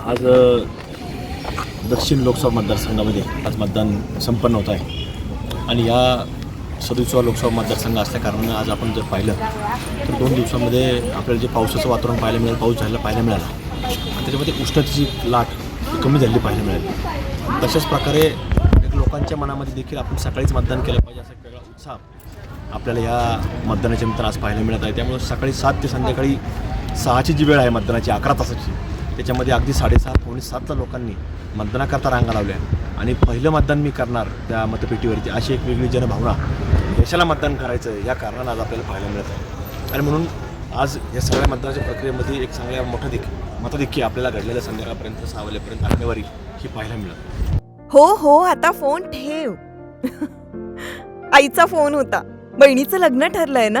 आज दक्षिण लोकसभा मतदारसंघामध्ये आज मतदान संपन्न होत आहे. आणि या सदुसवा लोकसभा मतदारसंघ असल्याकारणानं आज आपण जर पाहिलं तर दोन दिवसामध्ये आपल्याला जे पावसाचं वातावरण पाहायला मिळेल पाऊस झालेला पाहायला मिळाला. आणि त्याच्यामध्ये उष्णतेची लाट कमी झालेली पाहायला मिळाली. तशाच प्रकारे एक लोकांच्या मनामध्ये देखील आपण सकाळीच मतदान केलं पाहिजे असा एक वेगळा उत्साह आपल्याला या मतदानाच्या निमित्तानं आज पाहायला मिळत आहे. त्यामुळे सकाळी सात ते संध्याकाळी सहाची जी वेळ आहे मतदानाची अकरा तासाची त्याच्यामध्ये अगदी साडेसात पावणे सातला लोकांनी मतदानाकरता रांगा लावल्या. आणि पहिलं मतदान मी करणार त्या मतपेटीवरती अशी एक वेगळी जनभावना देशाला मतदान करायचं आहे या कारणानं आज आपल्याला पाहायला मिळत आहे आणि म्हणून आज या सगळ्या मतदानाच्या प्रक्रियेमध्ये एक चांगल्या मोठं देखील मतदेखील आपल्याला घडलेल्या संध्याकाळपर्यंत सहा वाजेपर्यंत आकडेवारी ही पाहायला मिळत हो हो आता फोन ठेव. आईचा फोन होता. बहिणीचं लग्न ठरलंय ना?